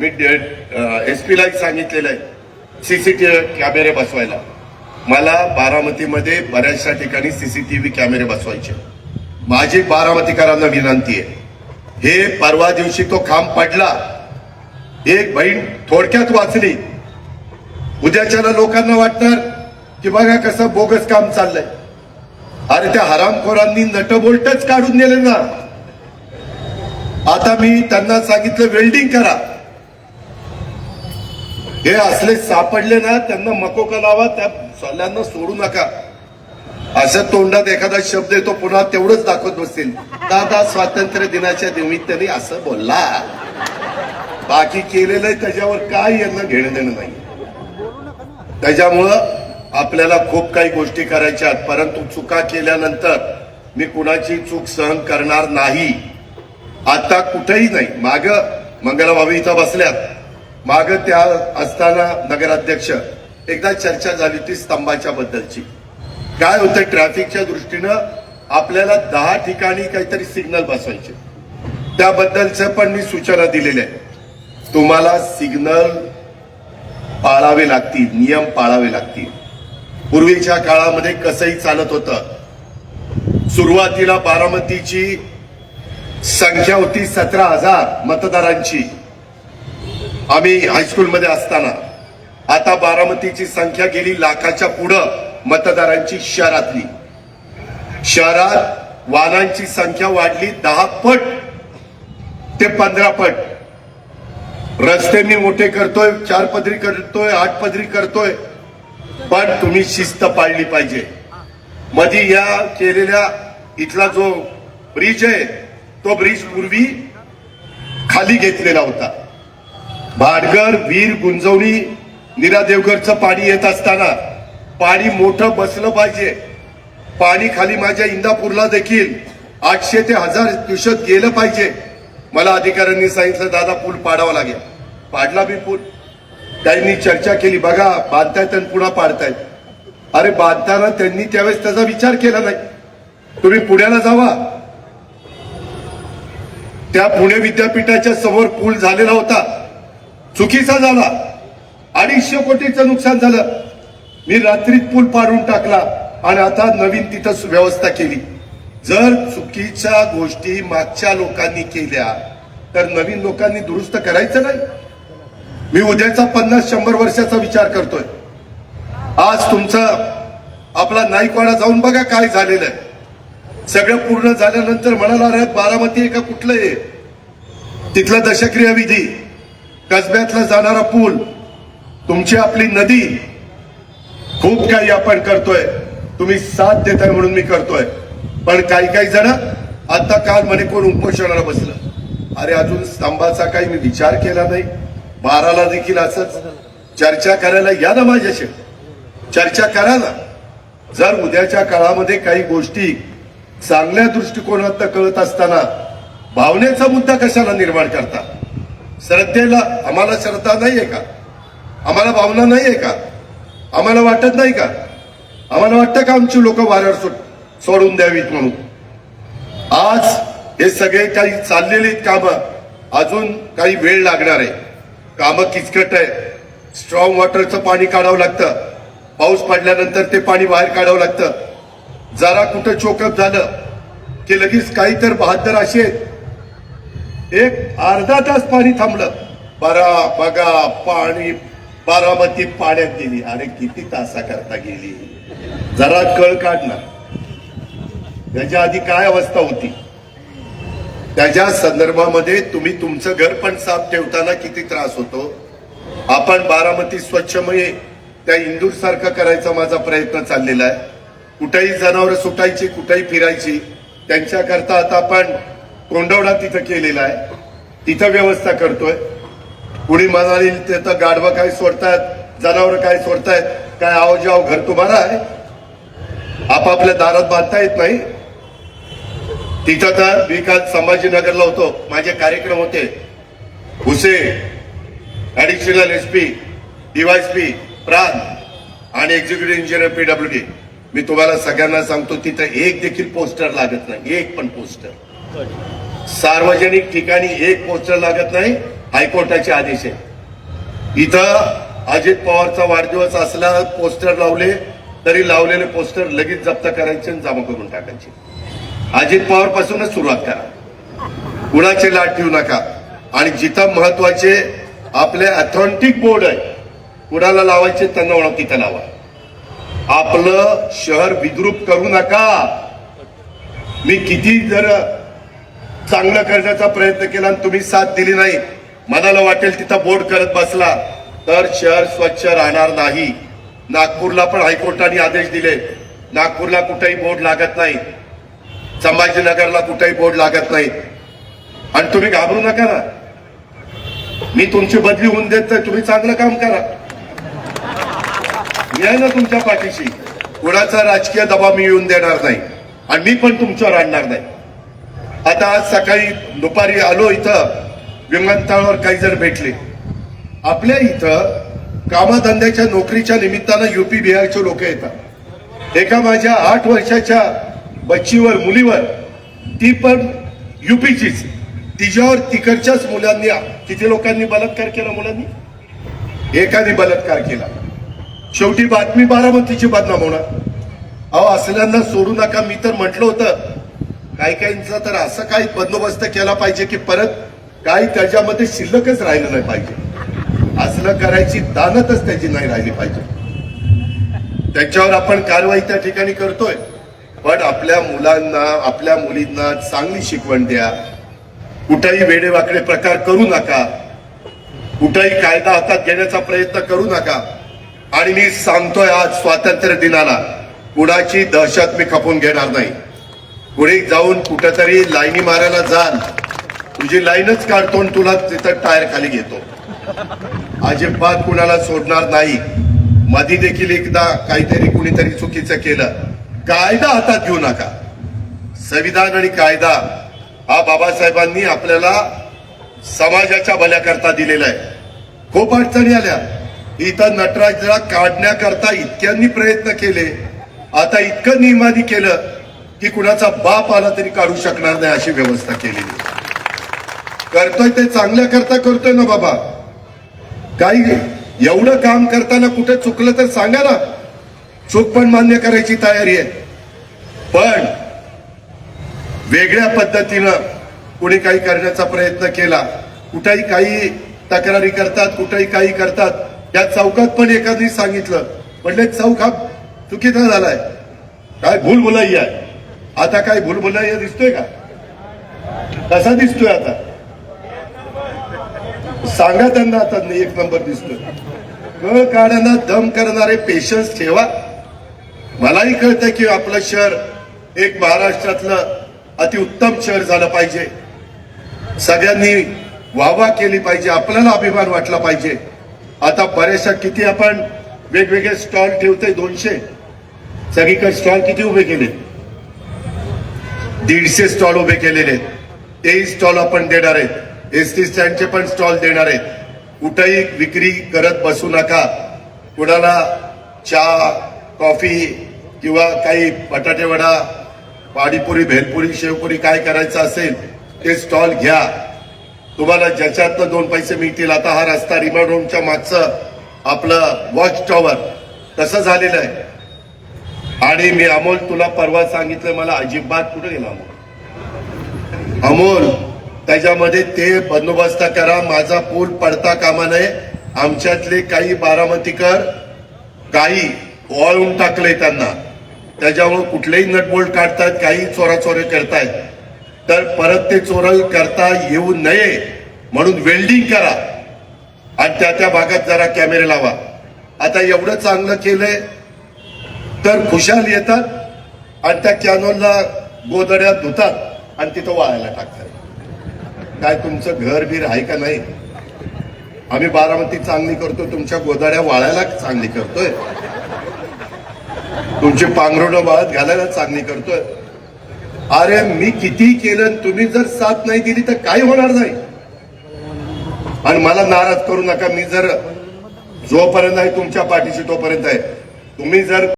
मी S पीलाही सांगितलेलं आहे. CCTV कॅमेरे बसवायला. मला बारामतीमध्ये बऱ्याचशा ठिकाणी सीसीटीव्ही कॅमेरे बसवायचे. माझी बारामतीकरांना विनंती आहे. हे परवा दिवशी तो खांब पडला. एक बहीण थोडक्यात वाचली. उद्याच्याला लोकांना वाटणार की बघा कसं बोगस काम चाललंय. अरे त्या हरामखोरांनी नटबोल्टच काढून दिले ना. आता मी त्यांना सांगितलं वेल्डिंग करा. हे असले सापडले ना त्यांना मकोका लावा त्या सल्ल्यांना सोडू नका. असं तोंडात एखादा शब्द येतो पुन्हा तेवढंच दाखवत बसतील. दादा स्वातंत्र्य दिनाच्या निमित्ताने असं बोलला. बाकी केलेलं त्याच्यावर काय यांना घेणं देणं नाही. त्याच्यामुळं आपल्याला खूप काही गोष्टी करायच्या आहेत परंतु चुका केल्यानंतर मी कुणाची चूक सहन करणार नाही. आता कुठेही नाही. माग मंगलबाबी इथं बसल्यात. माग त्या असताना नगराध्यक्ष एकदा चर्चा झाली होती स्तंभाच्या बद्दलची. काय होतं ट्रॅफिकच्या दृष्टीनं आपल्याला दहा ठिकाणी काहीतरी सिग्नल बसवायचे. त्याबद्दलचं पण मी सूचना दिलेल्या आहे तुम्हाला सिग्नल पाळावे लागतील नियम पाळावे लागतील. पूर्वीच्या काळामध्ये कसंही चालत होतं. सुरुवातीला बारामतीची संख्या होती सतरा हजार मतदारांची. आम्ही हायस्कूलमध्ये असताना आता बारामतीची संख्या गेली लाखाच्या पुढं मतदारांची शहरातली. शहरात वाहनांची संख्या वाढली दहा पट ते पंधरा पट. रस्ते मी मोठे करतोय चार पदरी करतोय आठ पदरी करतोय पण तुम्ही शिस्त पाळली पाहिजे. मधी या केलेल्या इथला जो ब्रिज आहे तो ब्रिज पूर्वी खाली घेतलेला होता. भाटगर वीर गुंजवणी निरा देवगडचं पाणी येत असताना पाणी मोठं बसलं पाहिजे. पाणी खाली माझ्या इंदापूरला देखील आठशे ते हजार दिवसात गेलं पाहिजे. मला अधिकाऱ्यांनी सांगितलं दादा पूल पाडावा लागेल. पाडला मी पूल. त्यांनी चर्चा केली बघा बांधतायत आणि पुन्हा पाडतायत. अरे बांधताना त्यांनी त्यावेळेस त्याचा विचार केला नाही. तुम्ही पुण्याला जावा. त्या पुणे विद्यापीठाच्या समोर पूल झालेला होता. चुकीचा झाला. अडीचशे कोटीचं नुकसान झालं. मी रात्रीत पूल पाडून टाकला आणि आता नवीन तिथं व्यवस्था केली. जर चुकीच्या गोष्टी मागच्या लोकांनी केल्या तर नवीन लोकांनी दुरुस्त करायचं नाही. मी उद्याचा पन्नास शंभर वर्षाचा विचार करतोय. आज तुमचं आपला नाईकवाडा जाऊन बघा काय झालेलं आहे. सगळं पूर्ण झाल्यानंतर म्हणाला बारामती आहे का कुठलं आहे तिथला दशक्रिया विधी कसब्यातला जाणारा पूल तुमची आपली नदी खूप काही आपण करतोय. तुम्ही साथ देताय म्हणून मी करतोय. पण काही काही जण आता काल म्हणे कोण उपोषणाला बसलं. अरे अजून स्तंभाचा काही मी विचार केला नाही. बाराला देखील असंच. चर्चा करायला या ना माझ्याशी. चर्चा करा ना जर उद्याच्या काळामध्ये काही गोष्टी चांगल्या दृष्टिकोनात कळत असताना भावनेचा मुद्दा कशाला निर्माण करता? श्रद्धेला आम्हाला श्रद्धा नाहीये का? आम्हाला भावना नाहीये का? आम्हाला वाटत नाही का? आम्हाला वाटतं का आमची लोक वाऱ्यावर सोड- सोडून द्यावीत म्हणून? आज हे सगळे काही चाललेली कामं अजून काही वेळ लागणार आहे. कामं किचकट आहे. स्ट्रॉंग वॉटरचं पाणी काढावं लागतं. पाऊस पडल्यानंतर ते पाणी बाहेर काढावं लागतं. जरा कुठं चोकअप झालं की लगेच काही तर बहादर असे आहेत. एक अर्धा तास पाणी थांबलं. बरा बघा पाणी बारामती पाण्यात गेली. अरे किती तासा करता गेली. जरा कळ काढणार त्याच्या आधी काय अवस्था होती? त्याच्या संदर्भामध्ये तुम्ही तुमचं घर पण साफ ठेवताना किती त्रास होतो? आपण बारामती स्वच्छमय त्या इंदूर सारखं करायचा माझा प्रयत्न चाललेला आहे. कुठेही जनावरं सुटायची कुठेही फिरायची त्यांच्याकरता आता आपण कोंडवडा तिथं केलेला आहे. तिथं व्यवस्था करतोय. कुणी म्हणाली तिथं गाढवं काय सोडतायत जनावर काय सोडतायत काय आवजाव घर तुम्हाला आहे? आपापल्या दारात बांधता येत नाही. तिथं तर मी काल संभाजीनगरला होतो. माझे कार्यक्रम होते. हुसे ऍडिशनल एस पी डीवायसपी प्राण आणि एक्झिक्युटिव्ह इंजिनियर पीडब्ल्यू डी मी तुम्हाला सगळ्यांना सांगतो तिथं एक देखील पोस्टर लागत नाही. एक पण पोस्टर. सार्वजनिक ठिकाणी एक पोस्टर लागत नाही हायकोर्टाचे आदेश आहे इथं अजित पवारचा वाढदिवस असला पोस्टर लावले तरी लावलेले पोस्टर लगेच जप्त करायचे आणि जमा करून टाकायचे. अजित पवार पासूनच सुरुवात करा. कुणाचे लाट ठेवू नका. आणि जिथं महत्त्वाचे आपले अथॉन्टिक बोर्ड आहे कुणाला लावायचे त्यांना ओळख तिथं लावा. आपलं शहर विद्रूप करू नका. मी किती जर चांगलं करण्याचा प्रयत्न केला आणि तुम्ही साथ दिली नाही. मनाला वाटेल तिथं बोर्ड करत बसला. तर शहर स्वच्छ राहणार नाही. नागपूरला पण हायकोर्टाने आदेश दिले. नागपूरला कुठेही बोर्ड लागत नाही. संभाजीनगरला कुठेही बोर्ड लागत नाही. आणि तुम्ही घाबरू नका ना. मी तुमची बदली होऊन देत तर तुम्ही चांगलं काम करा. मी आहे ना तुमच्या पाठीशी. कुणाचा राजकीय दबाव मी येऊन देणार नाही. आणि मी पण तुमच्यावर आणणार नाही. आता आज सकाळी दुपारी आलो इथं विमानतळावर काही जण भेटले. आपल्या इथं कामधंद्याच्या नोकरीच्या निमित्तानं युपी बिहारचे लोक येतात. एका माझ्या आठ वर्षाच्या बच्चीवर मुलीवर ती पण युपीचीच तिच्यावर तिकडच्याच मुलांनी किती लोकांनी बलात्कार केला मुलांनी? एकाने बलात्कार केला. शेवटी बातमी बारामतीची बदनाम होणार. अहो असल्यांना सोडू नका. मी तर म्हटलं होतं काही काहींचा तर असं काही बंदोबस्त केला पाहिजे की परत काही त्याच्यामध्ये शिल्लकच राहिलं नाही पाहिजे. असलं करायची दानतच त्याची नाही राहिली पाहिजे. त्याच्यावर आपण कारवाई त्या ठिकाणी करतोय. पण आपल्या मुलांना आपल्या मुलींना चांगली शिकवण द्या. कुठेही वेडेवाकडे प्रकार करू नका. कुठेही कायदा हातात घेण्याचा प्रयत्न करू नका. आणि मी सांगतोय आज स्वातंत्र्य दिनाला. कुणाची दहशत मी खपून घेणार नाही. पुढे जाऊन कुठंतरी लाईनी मारायला जाल. तुझी लाईनच काढतो आणि तुला तिथं टायर खाली घेतो. अजिबात कुणाला सोडणार नाही. मधी देखील एकदा काहीतरी कुणीतरी चुकीचं केलं. कायदा हातात घेऊ नका. संविधान आणि कायदा हा बाबासाहेबांनी आपल्याला समाजाच्या भल्याकरता दिलेला आहे. खूप अडचणी आल्या. इथं नटराजला काढण्याकरता इतक्यांनी प्रयत्न केले. आता इतकं नियमानी केलं. की कुणाचा बाप आला तरी काढू शकणार नाही अशी व्यवस्था केलेली करतोय ते चांगल्या करता करतोय ना बाबा. काही एवढं काम करताना कुठे चुकलं तर सांगा ना. चूक पण मान्य करायची तयारी आहे. पण वेगळ्या पद्धतीनं कुणी काही करण्याचा प्रयत्न केला कुठेही काही तक्रारी करतात कुठेही काही करतात या चौकात पण एखादी सांगितलं. म्हणले चौक हा चुकीचा झालाय. काय भूल भुलाई आहे. आता काय भूल दिसतोय का? कसा दिसतोय आता? सांगा त्यांना आता एक नंबर दिसतोय. क काढायला दम करणारे पेशन्स ठेवा. मलाही कळतं की आपलं शहर एक महाराष्ट्रातलं अतिउत्तम शहर झालं पाहिजे. सगळ्यांनी वाहवा केली पाहिजे आपल्याला अभिमान वाटला पाहिजे. आता बऱ्याचशा किती आपण वेगवेगळे स्टॉल ठेवतोय दोनशे. सगळीकडे स्टॉल किती उभे केले दीडशे स्टॉल उभे केलेले आहेत. तेही स्टॉल आपण देणार आहेत. एस टी स्टँडचे पण स्टॉल देणार आहेत. कुठंही विक्री करत बसू नका. कुणाला चहा कॉफी किंवा काही बटाटे वडा पाणीपुरी भेलपुरी शेवपुरी काय करायचं असेल ते स्टॉल घ्या. तुम्हाला ज्याच्यातनं दोन पैसे मिळतील आता हा रस्ता रिमांड होमच्या मागचं आपलं वॉच टॉवर तसं झालेलं आहे. आणि मी अमोल तुला परवा सांगितलं मला अजिबात कुठे गेला अमोल त्याच्यामध्ये ते बंदोबस्त करा. माझा पूल पडता कामा नये. आमच्यातले काही बारामतीकर काही ओळून टाकले त्यांना. त्याच्यामुळे कुठलेही नटबोल्ट काढतात काही चोराचोरे करतायत. तर परत ते चोरी करता येऊ नये म्हणून वेल्डिंग करा. आणि त्या त्या भागात जरा कॅमेरे लावा. आता एवढं चांगलं केलंय तर खुशाल येतात आणि त्या कॅनोलला गोदड्यात धुतात. आणि तिथं वाळायला टाकतात. काय तुमचं घर बीर आहे का नाही? आम्ही बारामती चांगली करतो तुमच्या गोदाड्या वाळायला चांगली करतोय. तुमची पांघरुणं वाळत घालायला चांगली करतोय. अरे मी किती केलं तुम्ही जर साथ नाही दिली तर काय होणार नाही? आणि मला नाराज करू नका मी जर जोपर्यंत आहे तुमच्या पाठीशी तोपर्यंत आहे. तुम्ही जर